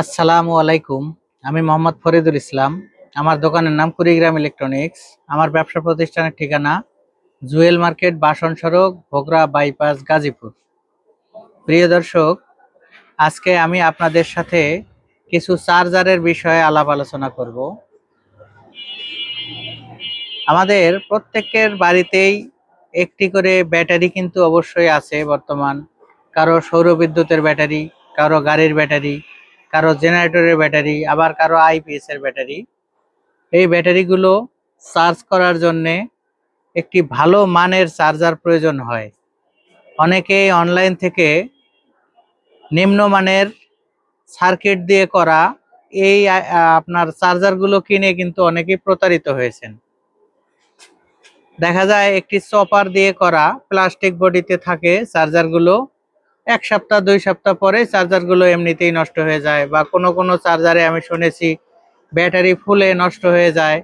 আসসালামু আলাইকুম। আমি মোহাম্মদ ফরিদুল ইসলাম। আমার দোকানের নাম কুড়িগ্রাম ইলেকট্রনিক্স। আমার ব্যবসা প্রতিষ্ঠানের ঠিকানা জুয়েল মার্কেট, বাসন সড়ক, ভোগরা বাইপাস, গাজীপুর। প্রিয় দর্শক, আজকে আমি আপনাদের সাথে কিছু চার্জারের বিষয়ে আলাপ আলোচনা করব। আমাদের প্রত্যেকের বাড়িতেই একটি করে ব্যাটারি কিন্তু অবশ্যই আছে বর্তমান। কারও সৌর বিদ্যুতের ব্যাটারি, কারও গাড়ির ব্যাটারি কারও জেনারেটরের ব্যাটারি, আবার কারও আইপিএস এর ব্যাটারি। এই ব্যাটারিগুলো চার্জ করার জন্যে একটি ভালো মানের চার্জার প্রয়োজন হয়। অনেকে অনলাইন থেকে নিম্নমানের সার্কিট দিয়ে করা এই আপনার চার্জারগুলো কিনে কিন্তু অনেকেই প্রতারিত হয়েছেন। দেখা যায় একটি চপার দিয়ে করা প্লাস্টিক বডিতে থাকে চার্জারগুলো। এক সপ্তাহ, দুই সপ্তাহ পরে চার্জারগুলো এমনিতেই নষ্ট হয়ে যায় বা কোনো কোনো চার্জারে আমি শুনেছি ব্যাটারি ফুলে নষ্ট হয়ে যায়।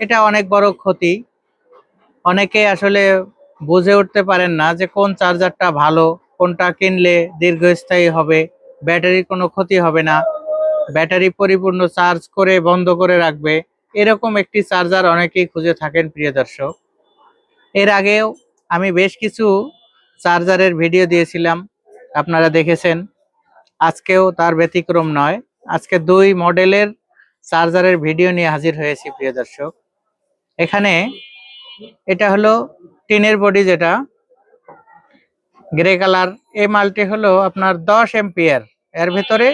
এটা অনেক বড় ক্ষতি। অনেকে আসলে বুঝে উঠতে পারেন না যে কোন চার্জারটা ভালো, কোনটা কিনলে দীর্ঘস্থায়ী হবে, ব্যাটারির কোনো ক্ষতি হবে না। ব্যাটারি পরিপূর্ণ চার্জ করে বন্ধ করে রাখবে। এরকম একটি চার্জার অনেকেই খুঁজে থাকেন, প্রিয় দর্শক। এর আগেও আমি বেশ কিছু চার্জারের ভিডিও দিয়েছিলাম, আপনারা দেখেছেন। আজকেও তার ব্যতিক্রম নয়। আজকে দুই মডেলের চার্জারের ভিডিও নিয়ে হাজির হয়েছি, প্রিয় দর্শক। এখানে এটা হলো টিনের বডি যেটা, গ্রে কালার। এই মালটি হলো আপনার দশ এম্পিয়ার। এর ভেতরে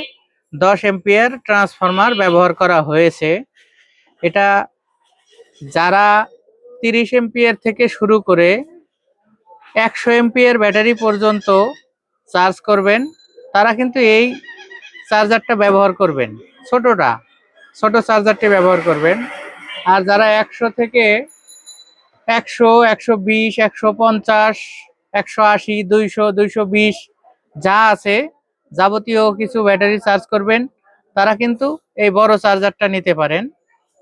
দশ এম্পিয়ার ট্রান্সফরমার ব্যবহার করা হয়েছে। এটা যারা তিরিশ এম্পিয়ার থেকে শুরু করে একশো এমপিএর ব্যাটারি পর্যন্ত চার্জ করবেন। তারা কিন্তু এই চার্জারটা ব্যবহার করবেন। ছোটটা, ছোট চার্জারটি ব্যবহার করবেন। আর যারা একশো থেকে একশো একশো বিশ, একশো পঞ্চাশ, একশো আশি, দুইশো দুইশো বিশ যা আছে, যাবতীয় কিছু ব্যাটারি চার্জ করবেন, তারা কিন্তু এই বড় চার্জারটা নিতে পারেন।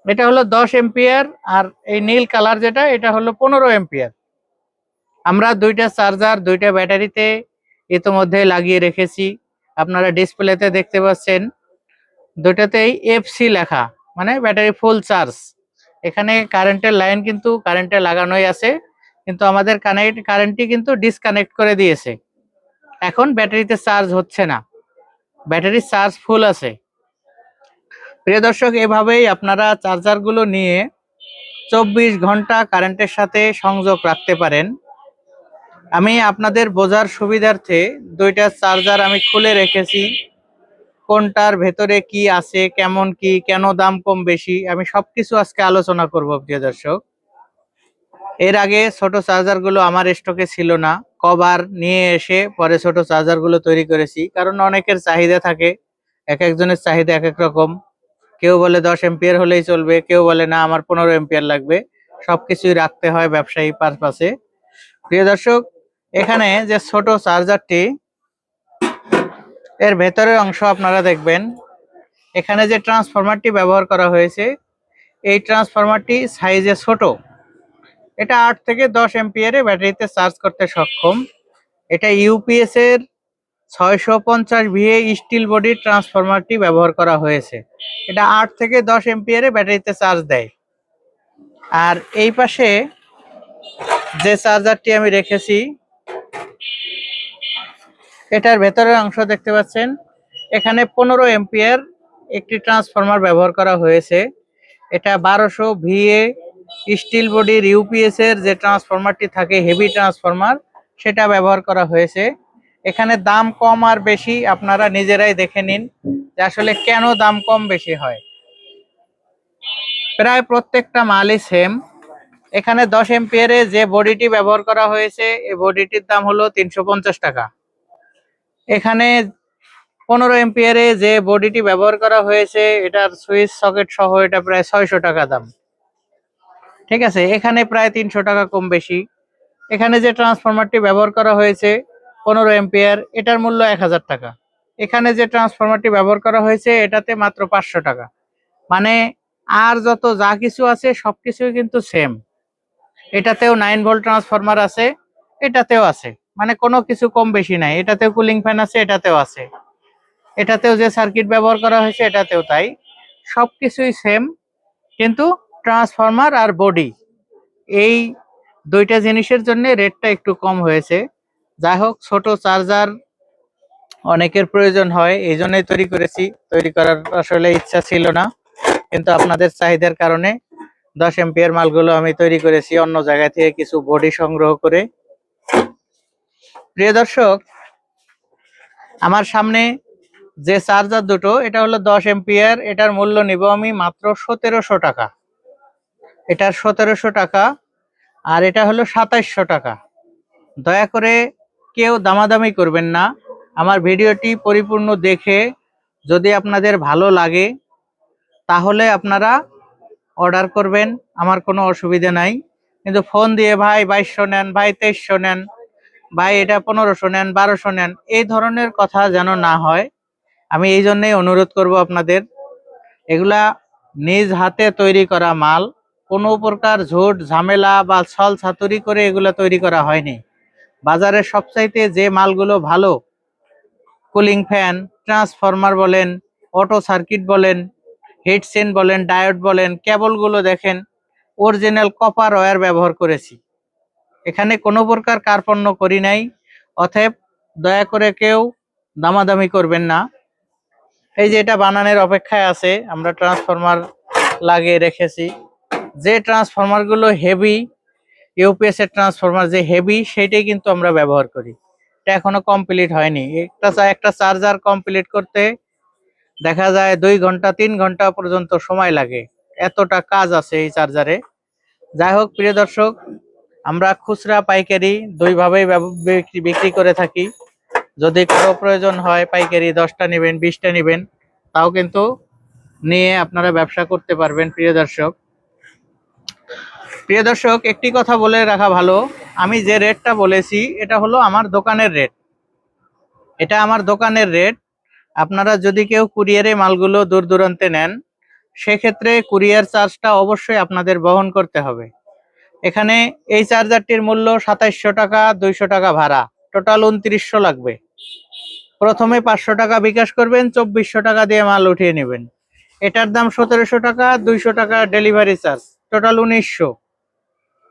এটা হলো দশ এম্পিয়ার আর এই নীল কালার যেটা, এটা হলো পনেরো এম্পিয়ার আমরা দুইটা চার্জার, দুইটা ব্যাটারিতে ইতোমধ্যে লাগিয়ে রেখেছি। আপনারা ডিসপ্লেতে দেখতে পাচ্ছেন দুটাতেই এফসি লেখা মানে ব্যাটারি ফুল চার্জ এখানে কারেন্টের লাইন কিন্তু কারেন্টে লাগানোই আছে, কিন্তু আমাদের কানেক্ট কারেন্টটি কিন্তু ডিসকানেক্ট করে দিয়েছে। এখন ব্যাটারিতে চার্জ হচ্ছে না। ব্যাটারির চার্জ ফুল আছে। প্রিয় দর্শক, এভাবেই আপনারা চার্জারগুলো নিয়ে চব্বিশ ঘণ্টা কারেন্টের সাথে সংযোগ রাখতে পারেন। আমি আপনাদের বোঝার সুবিধার্থে দুইটা চার্জার আমি খুলে রেখেছি। কোনটার ভেতরে কি আছে, কেমন কি, কেন দাম কম বেশি, আমি সবকিছু আজকে আলোচনা করব প্রিয় দর্শক। এর আগে ছোট চার্জারগুলো আমার স্টকে ছিল না, কভার নিয়ে এসে পরে ছোট চার্জারগুলো তৈরি করেছি, কারণ অনেকের চাহিদা থাকে, এক একজনের চাহিদা এক এক রকম। কেউ বলে দশ এম্পিয়ার হলেই চলবে, কেউ বলে না, আমার পনেরো এম্পিয়ার লাগবে। সব কিছুই রাখতে হয় ব্যবসায়ী পারপাসে। প্রিয় দর্শক এখানে যে ছোট চার্জারটি, এর ভেতরের অংশ আপনারা দেখবেন। এখানে যে ট্রান্সফরমারটি ব্যবহার করা হয়েছে, এই ট্রান্সফরমারটি সাইজে ছোট। এটা আট থেকে দশ এম্পিয়ারে ব্যাটারিতে চার্জ করতে সক্ষম। এটা ইউপিএস এর ছয়শো পঞ্চাশ ভিএ স্টিল বডি ট্রান্সফরমারটি ব্যবহার করা হয়েছে। এটা আট থেকে দশ এম্পিয়ারে ব্যাটারিতে চার্জ দেয়। আর এই পাশে যে চার্জারটি আমি রেখেছি এটার ভেতরের অংশ দেখতে পাচ্ছেন। এখানে পনেরো এম্পিয়ার একটি ট্রান্সফরমার ব্যবহার করা হয়েছে। এটা বারোশো ভিএ স্টিল বডির ইউপিএস এর যে ট্রান্সফরমারটি থাকে, হেভি ট্রান্সফরমার, সেটা ব্যবহার করা হয়েছে। এখানে দাম কম আর বেশি আপনারা নিজেরাই দেখে নিন যে আসলে কেন দাম কম বেশি হয়। প্রায় প্রত্যেকটা মালই সেম এখানে দশ এম্পিয়ারে যে বডিটি ব্যবহার করা হয়েছে, এই বডিটির দাম হলো তিনশো পঞ্চাশ টাকা। এখানে পনেরো এম্পিয়ারে যে বডিটি ব্যবহার করা হয়েছে, এটার সুইচ সকেট সহ এটা প্রায় ছয়শো টাকা দাম। ঠিক আছে? এখানে প্রায় তিনশো টাকা কম বেশি। এখানে যে ট্রান্সফরমারটি ব্যবহার করা হয়েছে, পনেরো এম্পিয়ার এটার মূল্য এক হাজার টাকা। এখানে যে ট্রান্সফরমারটি ব্যবহার করা হয়েছে, এটাতে মাত্র পাঁচশো টাকা। মানে আর যত যা কিছু আছে, সবকিছুই কিন্তু সেম এটাতেও নাইন ভোল্ট ট্রান্সফরমার আছে, এটাতেও আছে। মানে কোনো কিছু কম বেশি নাই। এটাতেও কুলিং ফ্যান আছে, এটাতেও আছে। এটাতেও যে সার্কিট ব্যবহার করা হয়েছে, এটাতেও তাই। সবকিছুই সেম কিন্তু ট্রান্সফরমার আর বডি এই দুইটা জিনিসের জন্য রেটটা একটু কম হয়েছে। যাই হোক, ছোট চার্জার অনেকের প্রয়োজন হয় এই জন্যই তৈরি করেছি। তৈরি করার আসলে ইচ্ছা ছিল না, কিন্তু আপনাদের চাহিদার কারণে দশ এমপিয়ার মালগুলো আমি তৈরি করেছি অন্য জায়গা থেকে কিছু বডি সংগ্রহ করে। প্রিয় দর্শক, আমার সামনে যে চার্জার দুটো, এটা হলো দশ এমপিয়ার, এটার মূল্য নিব আমি মাত্র সতেরোশো টাকা। এটার সতেরোশো টাকা আর এটা হলো সাতাইশশো টাকা। দয়া করে কেউ দামাদামি করবেন না। আমার ভিডিওটি পরিপূর্ণ দেখে যদি আপনাদের ভালো লাগে, তাহলে আপনারা অর্ডার করবেন। আমার কোনো অসুবিধা নাই। কিন্তু ফোন দিয়ে ভাই বাইশশো নেন, ভাই তেইশশো নেন ভাই, এটা পনেরোশো নেন, বারোশো নেন, এই ধরনের কথা যেন না হয়। আমি এই জন্যই অনুরোধ করব আপনাদের, এগুলা নিজ হাতে তৈরি করা মাল, কোনো প্রকার ঝুট, ঝামেলা বা ছল ছাতুরি করে এগুলা তৈরি করা হয়নি। বাজারে সবচাইতে যে মালগুলো ভালো, কুলিং ফ্যান, ট্রান্সফরমার বলেন, অটো সার্কিট বলেন হেডসেন বলেন, ডায়োড বলেন, কেবলগুলো দেখেন, অরিজিনাল কপার ওয়্যার ব্যবহার করেছি। এখানে কোনো প্রকার কার্পণ্য করি নাই, অতএব দয়া করে কেউ দামাদামি করবেন না। এই যে এটা বানানোর অপেক্ষায় আছে, আমরা ট্রান্সফরমার লাগিয়ে রেখেছি। যে ট্রান্সফরমারগুলো হেভি ইউপিএস এর ট্রান্সফরমার যে হেভি সেটাই কিন্তু আমরা ব্যবহার করি। এটা এখনও কমপ্লিট হয়নি। একটা একটা চার্জার কমপ্লিট করতে দেখা যায় দুই ঘণ্টা, তিন ঘণ্টা পর্যন্ত সময় লাগে। এতটা কাজ আছে এই চার্জারে যাই হোক, প্রিয় দর্শক আমরা খুচরা পাইকারি দুইভাবেই বিক্রি- করে থাকি। যদি কারও প্রয়োজন হয় পাইকারি, দশটা নেবেন, বিশটা নেবেন, তাও কিন্তু নিয়ে আপনারা ব্যবসা করতে পারবেন, প্রিয় দর্শক। প্রিয় দর্শক, একটি কথা বলে রাখা ভালো, আমি যে রেটটা বলেছি, এটা হলো আমার দোকানের রেট। এটা আমার দোকানের রেট। আপনারা যদি কেউ কুরিয়ারে মালগুলো দূর দূরান্তে নেন, সেক্ষেত্রে কুরিয়ার চার্জটা অবশ্যই আপনাদের বহন করতে হবে। এখানে এই চার্জারটির মূল্য সাতাইশশো টাকা, দুইশো টাকা ভাড়া। টোটাল উনত্রিশশো লাগবে। প্রথমে পাঁচশো টাকা বিকাশ করবেন, চব্বিশশো টাকা দিয়ে মাল উঠিয়ে নেবেন। এটার দাম সতেরোশো টাকা, দুইশো টাকা ডেলিভারি চার্জ। টোটাল উনিশশো।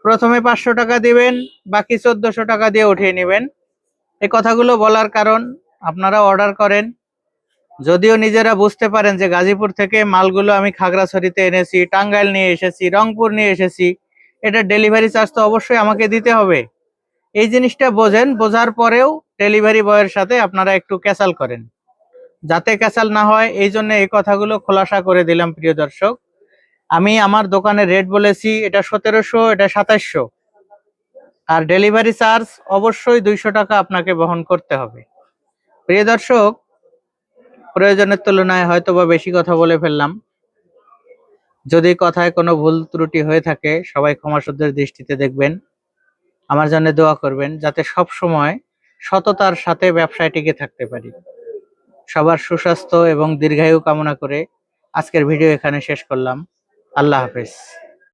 প্রথমে পাঁচশো টাকা দিবেন, বাকি চোদ্দশো টাকা দিয়ে উঠিয়ে নেবেন। এই কথাগুলো বলার কারণ আপনারা অর্ডার করেন। যদিও নিজেরা বুঝতে পারেন যে গাজীপুর থেকে মালগুলো আমি খাগড়াছড়িতে এনেছি, টাঙ্গাইল নিয়ে এসেছি, রংপুর নিয়ে এসেছি। এটা ডেলিভারি চার্জ তো অবশ্যই আমাকে দিতে হবে। এই জিনিসটা বোঝেন, বোঝার পরেও ডেলিভারি বয়ের সাথে আপনারা একটু ক্যাসাল করেন। যাতে ক্যাসাল না হয়, এই জন্য এই কথাগুলো খোলাসা করে দিলাম প্রিয় দর্শক। আমি আমার দোকানে রেট বলেছি, এটা সতেরোশো, এটা সাতাশশো আর ডেলিভারি চার্জ অবশ্যই দুইশো টাকা আপনাকে বহন করতে হবে। প্রিয় দর্শক, প্রয়োজনের তুলনায় হয়তো বা বেশি কথা বলে ফেললাম। যদি কথায় কোনো ভুল ত্রুটি হয়ে থাকে, সবাই ক্ষমাসুদ্ধের দৃষ্টিতে দেখবেন। আমার জন্য দোয়া করবেন, যাতে সব সময় সততার সাথে ব্যবসায় টিকে থাকতে পারি। সবার সুস্বাস্থ্য এবং দীর্ঘায়ু কামনা করে আজকের ভিডিও এখানে শেষ করলাম। আল্লাহ হাফেজ।